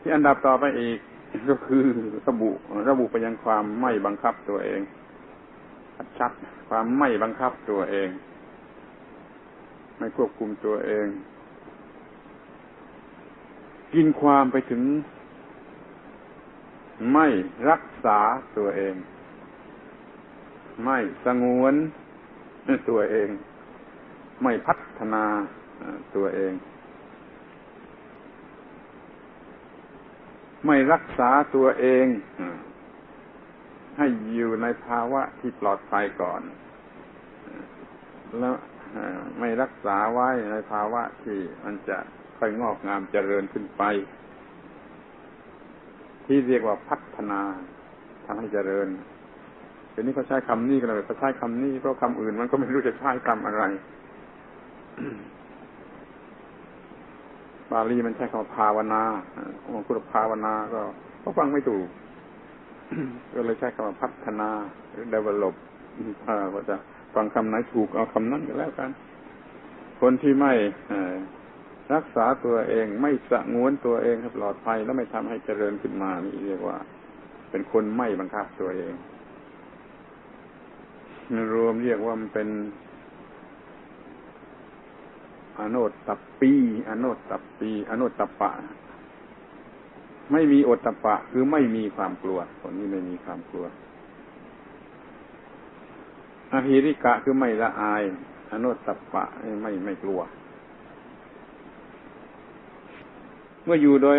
ที่อันดับต่อไปอีกก็คือระบุระบุไปยังความไม่บังคับตัวเองชัดความไม่บังคับตัวเอง ไม่ควบคุมตัวเอง กินความไปถึง ไม่รักษาตัวเอง ไม่สงวนตัวเอง ไม่พัฒนาตัวเอง ไม่รักษาตัวเองให้อยู่ในภาวะที่ปลอดภัยก่อน แล้วไม่รักษาไว้ในภาวะที่มันจะค่อยงอกงามเจริญขึ้นไป ที่เรียกว่าพัฒนาทำให้เจริญเดี๋ยวนี้เขาใช้คำนี้กันเลยเขาใช้คำนี้เพราะคำอื่นมันก็ไม่รู้จะใช้คำอะไร บาลีมันใช้คำภาวนาของคุณภาวนาก็ก็ฟังไม่ถูก ก็เลยใช้คำพัฒนาหรือ develop ว่าจะฟังคำไหนถูกเอาคำนั้นก็แล้วกัน คนที่ไม่รักษาตัวเองไม่สะงวนตัวเองให้ปลอดภัยแล้วไม่ทำให้เจริญขึ้นมานี่เรียกว่า เป็นคนไม่บังคับตัวเองรวมเรียกว่ามันเป็น อโนตตปีอโนตตปีอโนตตปะ ไม่มีอดตปะ คือไม่มีความกลัวคนนี้ไม่มีความกลัวอหิริกะคือไม่ละอาย อโนตตปะไม่ไม่กลัว เมื่ออยู่โดย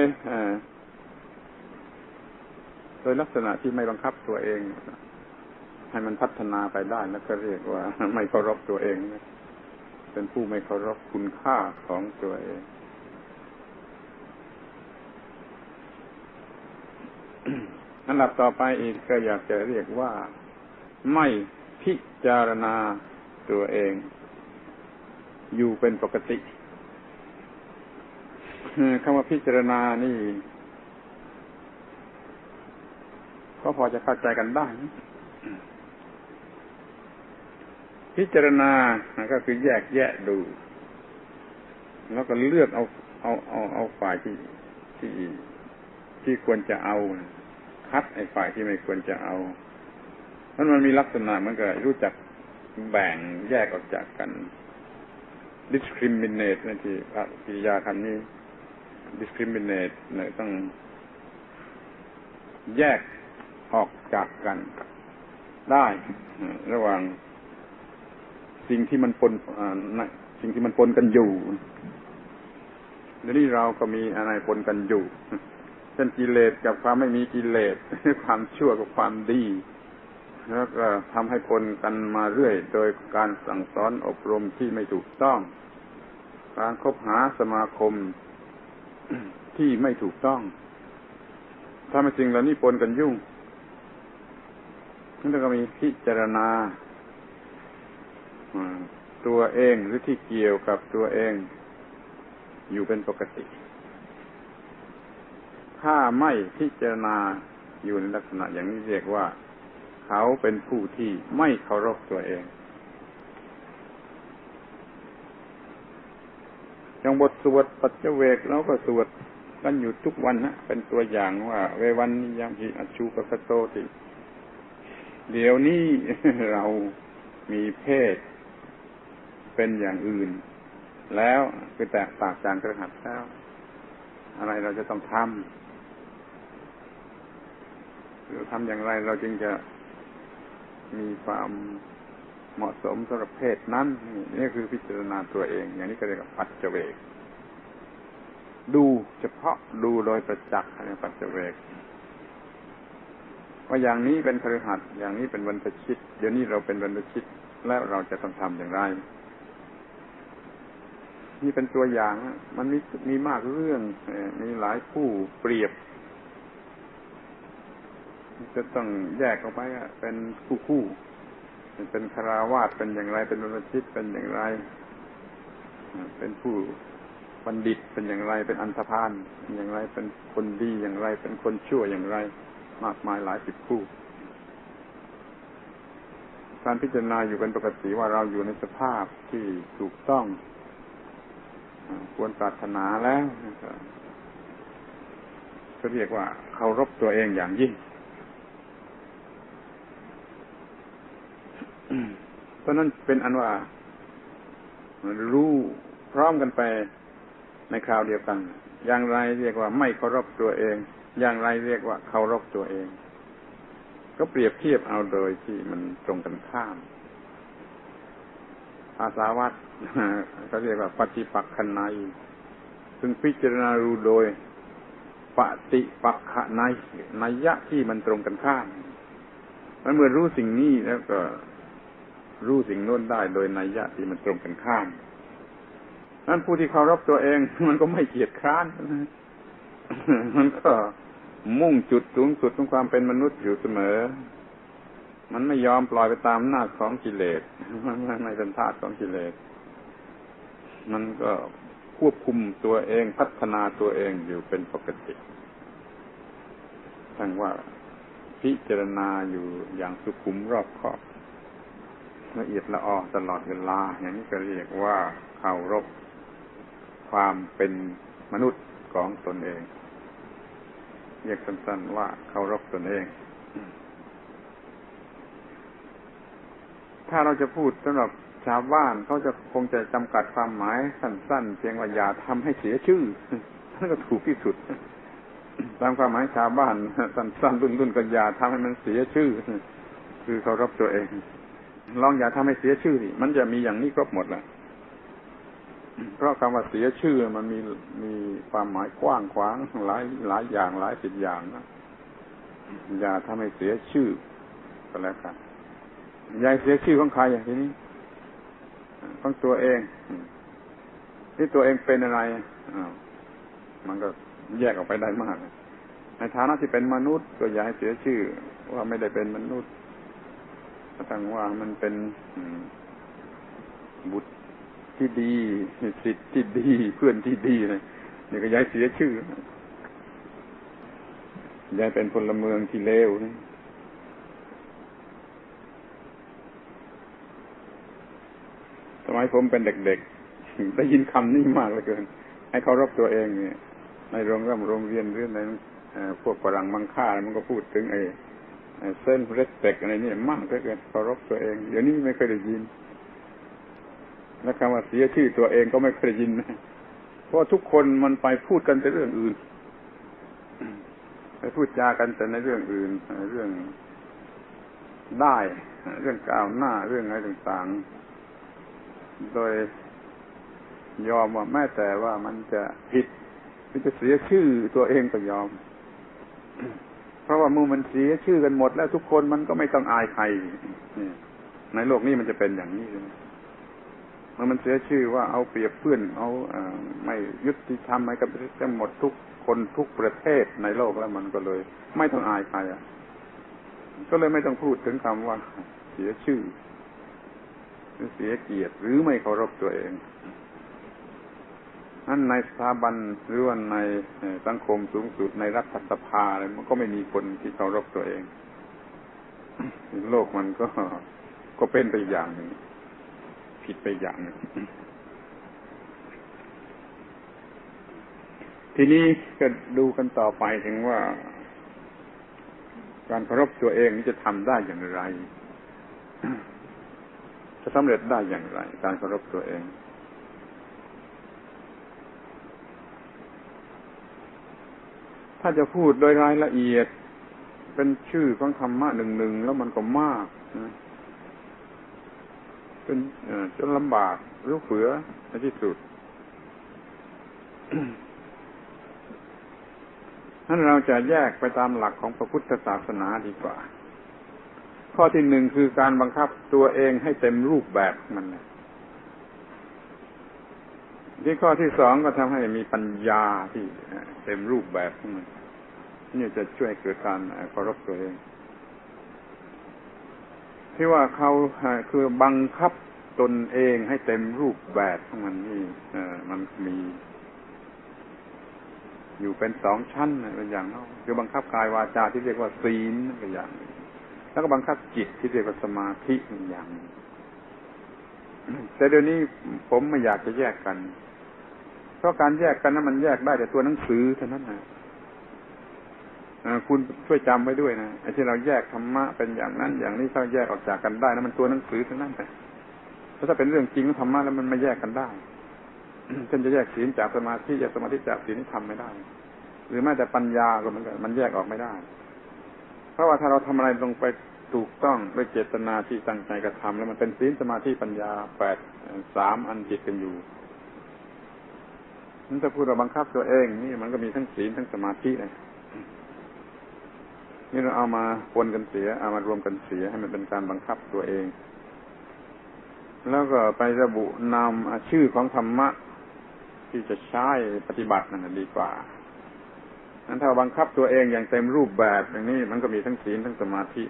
โดยลักษณะที่ไม่บังคับตัวเอง ให้มันพัฒนาไปได้แล้วก็เรียกว่า ไม่เคารพตัวเองนะ เป็นผู้ไม่เคารพคุณค่าของตัวเองอันดับต่อไปอีกก็อยากจะเรียกว่าไม่พิจารณาตัวเอง อยู่เป็นปกติคำว่าพิจารณานี่ ก็พอจะเข้าใจกันได้ พิจารณาก็คือแยกแยะดู แล้วก็เลือกเอาเอาเอาเอาฝ่ายที่ที่ที่ควรจะเอา คัดไอ้ฝ่ายที่ไม่ควรจะเอาเพราะมันมีลักษณะมันก็รู้จักแบ่งแยกออกจากกัน discriminate นั่นที่พระปิยาคำนี้ discriminate เนี่ยต้องแยกออกจากกัน ได้ ระหว่าง สิ่งที่มันปนสิ่งที่มันปนกันอยู่เดี๋ยวนี้เราก็มีอะไรปนกันอยู่เช่นกิเลสกับความไม่มีกิเลสความชั่วกับความดีแล้วก็ทำให้ปนกันมาเรื่อย โดยการสั่งสอนอบรมที่ไม่ถูกต้อง การคบหาสมาคมที่ไม่ถูกต้องถ้าไม่จริงแล้วนี่ปนกันยุ่งนั่นก็มีพิจารณา ตัวเองหรือที่เกี่ยวกับตัวเอง อยู่เป็นปกติ ถ้าไม่พิจารณาอยู่ในลักษณะอย่างนี้เรียกว่า เขาเป็นผู้ที่ไม่เคารพตัวเองอย่างบทสวดปัจเจเวกเราก็สวดกันอยู่ทุกวันนะเป็นตัวอย่างว่า เววันนิยามหิอชูปะโตติ เดี๋ยวนี้เรามีเพศ เป็นอย่างอื่น แล้วคือแตกต่างจากกระหัดแล้ว อะไรเราจะต้องทำหรือทำอย่างไรเราจึงจะมีความเหมาะสมสำหรับเพศนั้น นี่คือพิจารณาตัวเอง อย่างนี้ก็เรียกว่าปัจเจเวก ดูเฉพาะดูโดยประจักษ์ในปัจเจเวกว่าอย่างนี้เป็นคฤหัสถ์อย่างนี้เป็นบรรพชิต เดี๋ยวนี้เราเป็นบรรพชิต แล้วเราจะต้องทำอย่างไร นี่เป็นตัวอย่าง มันมีมีมากเรื่องมีหลายผู้เปรียบ จะต้องแยกออกไปเป็นคู่คู่เป็นคาราวาสเป็นอย่างไร เป็นบรรพชิตเป็นอย่างไร เป็นผู้บัณฑิตเป็นอย่างไร เป็นอันธพาลเป็นอย่างไร เป็นคนดีอย่างไร เป็นคนชั่วอย่างไร มากมายหลายสิบคู่การพิจารณาอยู่เป็นปกติว่าเราอยู่ในสภาพที่ถูกต้อง ควรปรารถนาแล้วก็เรียกว่าเคารพตัวเองอย่างยิ่งเพราะนั้นเป็นอันว่า รู้พร้อมกันไปในคราวเดียวกัน อย่างไรเรียกว่าไม่เคารพตัวเอง อย่างไรเรียกว่าเคารพตัวเอง ก็เปรียบเทียบเอาโดยที่มันตรงกันข้าม ภาษาวัดก็เรียกว่าปฏิปักษนัยซึ่งพิจารณารู้โดยปฏิปักขะในนัยยะที่มันตรงกันข้ามมันเมื่อรู้สิ่งนี้แล้วก็รู้สิ่งโน้นได้โดยนัยยะที่มันตรงกันข้ามนั้นผู้ที่เคารพตัวเองมันก็ไม่เกียดคร้านมันก็มุ่งจุดสูงสุดของความเป็นมนุษย์อยู่เสมอ มันไม่ยอมปล่อยไปตามหน้าของกิเลสมันไม่เป็นทาสของกิเลส มันก็ควบคุมตัวเองพัฒนาตัวเองอยู่เป็นปกติทั้งว่าพิจารณาอยู่อย่างสุขุมรอบคอบละเอียดละออตลอดเวลา อย่างนี้ก็เรียกว่าเคารพความเป็นมนุษย์ของตนเอง เรียกสั้นๆว่าเคารพตนเอง ถ้าเราจะพูดสำหรับชาวบ้านเขาจะคงจะจำกัดความหมายสั้น ๆ เพียงว่าอย่าทำให้เสียชื่อนั่นก็ถูกที่สุดตามความหมายชาวบ้านสั้นๆรุ่นๆก็อย่าทำให้มันเสียชื่อ คือเคารพตัวเอง ลองอย่าทำให้เสียชื่อดิมันจะมีอย่างนี้ครบหมดแหล้วเพราะคำว่าเสียชื่อมันมีมีความหมายกว้างขวางหลายหลายอย่างหลายสิบอย่างนะอย่าทำให้เสียชื่อก็แล้วกัน ย่าเสียชื่อของใครอย่างนี้ของตัวเองที่ตัวเองเป็นอะไรมันก็แยกออกไปได้มาก ในฐานะที่เป็นมนุษย์ก็อย่าให้เสียชื่อ ว่าไม่ได้เป็นมนุษย์ตั้งว่ามันเป็นบุตรที่ดีสิทธิ์ที่ดี เพื่อนที่ดีเลยนี่ก็ย้ายเสียชื่อย้ายเป็นพลเมืองที่เลวนี่ มัยผมเป็นเด็กๆได้ยินคำนี้มากเหลยเกิน ให้เขารบตัวเองเนี่ย ในโรงเรียนโรงเรียนหรือในพวกฝรั่งมังค่ามันก็พูดถึงไอ้เส้นเรสเปกอะไรนี่มากเหลือเกินเคารพตัวเอง เดี๋ยวนี้ไม่เคยได้ยิน และคำว่าเสียชื่อตัวเองก็ไม่เคยได้ยินนะเพราะทุกคนมันไปพูดกันแต่เรื่องอื่นไปพูดจากันแต่ในเรื่องอื่น เรื่องได้ เรื่องก้าวหน้าเรื่องอะไรต่างๆ โดยยอมว่าแม้แต่ว่ามันจะผิดมันจะเสียชื่อตัวเองก็ยอม เพราะว่ามือมันเสียชื่อกันหมด แล้วทุกคนมันก็ไม่ต้องอายใครในโลกนี้มันจะเป็นอย่างนี้ใช่ไหมมื่อมันเสียชื่อว่าเอาเปรียบเพื่อนเอาอไม่ยุติธรรมไม่กับจะหมดทุกคนทุกประเทศในโลกแล้วมันก็เลย ไม่ต้องอายใครอะก็เลยไม่ต้องพูดถึงคำว่าเสียชื่อ รือเสียเกียรติหรือไม่เคารพตัวเองนั่นในสถาบันหรือว่าในสังคมสูงสุดในรัฐสภาอะไรมันก็ไม่มีคนที่เคารพตัวเอง โลกมันก็ก็เป็นไปอย่างหนึ่งผิดไปอย่างหนึ่งทีนี้ก็ดูกันต่อไปถึงว่า การเคารพตัวเองนี่จะทำได้อย่างไร จะสำเร็จได้อย่างไร การเคารพตัวเอง ถ้าจะพูดโดยรายละเอียด เป็นชื่อของธรรมะหนึ่งหนึ่งแล้วมันก็มากนะเป็นจนลำบากรู้เฟือในที่สุดนั้นเราจะแยกไปตามหลักของพระพุทธศาสนาดีกว่า ข้อที่หนึ่งคือการบังคับตัวเองให้เต็มรูปแบบมันที่ข้อที่สองก็ทำให้มีปัญญาที่เต็มรูปแบบมันนี่จะช่วยเกิดการเคารพตัวเอง ที่ว่าเขาคือบังคับตนเองให้เต็มรูปแบบของมันนี่มันมี อยู่เป็นสองชั้นเป็นอย่างนั้นคือบังคับกายวาจาที่เรียกว่าศีลเป็นอย่าง แล้วก็บังคับจิตที่เรียกว่าสมาธิเป็นอย่างแต่เดี๋ยวนี้ผมไม่อยากจะแยกกัน เพราะการแยกกันนั้นมันแยกได้แต่ตัวหนังสือเท่านั้นนะคุณช่วยจำไว้ด้วยนะไอ้ที่เราแยกธรรมะเป็นอย่างนั้น อย่างนี้ถ้าแยกออกจากกันได้นะมันตัวหนังสือเทั้งนั้นแต่ถ้าเป็นเรื่องจริงธรรมะแล้วมันไม่แยกกันได้เช่นจะแยกศีลจากสมาธิจากสมาธิจากศีลทำไม่ได้ หรือแม้แต่ปัญญาก็มันมันแยกออกไม่ได้ ราะว่าถ้าเราทำอะไรลงไปถูกต้องด้วยเจตนาที่ตั้งใจกระทำแล้วมันเป็นศีลสมาธิปัญญาแปดสามอันจิตกันอยู่นั่นจะพูดเราบังคับตัวเอง นี่มันก็มีทั้งศีลทั้งสมาธิเลยนี่เราเอามาปนกันเสีย เอามารวมกันเสียให้มันเป็นการบังคับตัวเอง แล้วก็ไประบุนำชื่อของธรรมะ ที่จะใช้ปฏิบัตินั่นดีกว่า นั้นถ้าบังคับตัวเองอย่างเต็มรูปแบบอย่างนี้มันก็มีทั้งศีลทั้งสมาธิ